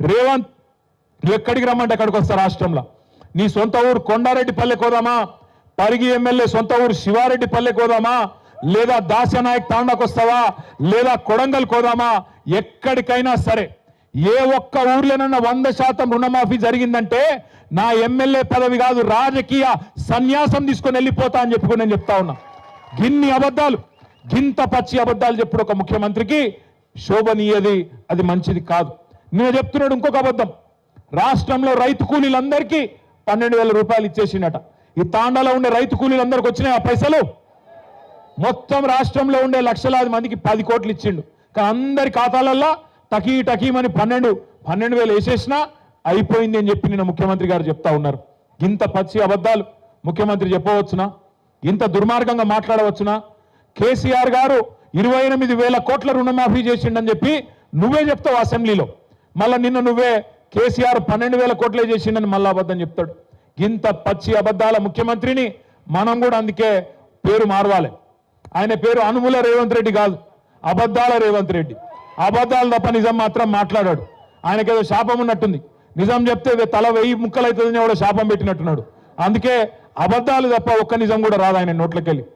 రేవంత్ ఎక్కడికి రమ్మంటే అక్కడికి వస్తా రాష్ట్రంలో. నీ సొంత ఊరు కొండారెడ్డి పల్లెకి పోదామా పరిగి ఎమ్మెల్యే సొంత ఊరు శివారెడ్డి పల్లెకి పోదామా లేదా దాసనాయక్ తాండాకు వస్తావా? లేదా కొడంగల్ కోదామా? ఎక్కడికైనా సరే. ఏ ఒక్క ఊర్లోనన్నా వంద శాతం రుణమాఫీ జరిగిందంటే నా ఎమ్మెల్యే పదవి కాదు రాజకీయ సన్యాసం తీసుకొని వెళ్ళిపోతా అని చెప్పుకుని నేను చెప్తా ఉన్నా. గిన్ని అబద్ధాలు గింత పచ్చి అబద్ధాలు చెప్పుడు ఒక ముఖ్యమంత్రికి శోభనీయది అది మంచిది కాదు. నేను చెప్తున్నాడు ఇంకొక అబద్ధం. రాష్ట్రంలో రైతు కూలీలందరికీ పన్నెండు వేల రూపాయలు ఇచ్చేసిండట. ఈ తాండాలో ఉండే రైతు కూలీలందరికి వచ్చినాయి ఆ పైసలు? మొత్తం రాష్ట్రంలో ఉండే లక్షలాది మందికి పది కోట్లు ఇచ్చిండు. కానీ అందరి ఖాతాలల్లో టకీ టకీమని పన్నెండు పన్నెండు వేలు వేసేసినా అయిపోయింది అని చెప్పి నిన్న ముఖ్యమంత్రి గారు చెప్తా ఉన్నారు. ఇంత పచ్చి అబద్ధాలు ముఖ్యమంత్రి చెప్పవచ్చునా? ఇంత దుర్మార్గంగా మాట్లాడవచ్చునా? కేసీఆర్ గారు ఇరవై ఎనిమిది వేల కోట్ల రుణమాఫీ చేసిండని చెప్పి నువ్వే చెప్తావు అసెంబ్లీలో. మళ్ళీ నిన్న నువ్వే కేసీఆర్ పన్నెండు వేల కోట్లే చేసిండని మళ్ళీ అబద్ధం చెప్తాడు. ఇంత పచ్చి అబద్ధాల ముఖ్యమంత్రిని మనం కూడా అందుకే పేరు మార్వాలి. ఆయన పేరు అనుముల రేవంత్ రెడ్డి కాదు అబద్ధాల రేవంత్ రెడ్డి. అబద్ధాలు తప్ప నిజం మాత్రం మాట్లాడాడు. ఆయనకేదో శాపం ఉన్నట్టుంది. నిజం చెప్తే తల వెయ్యి ముక్కలవుతుందని కూడా శాపం పెట్టినట్టున్నాడు. అందుకే అబద్ధాలు తప్ప ఒక్క నిజం కూడా రాదు ఆయన నోట్లకెళ్ళి.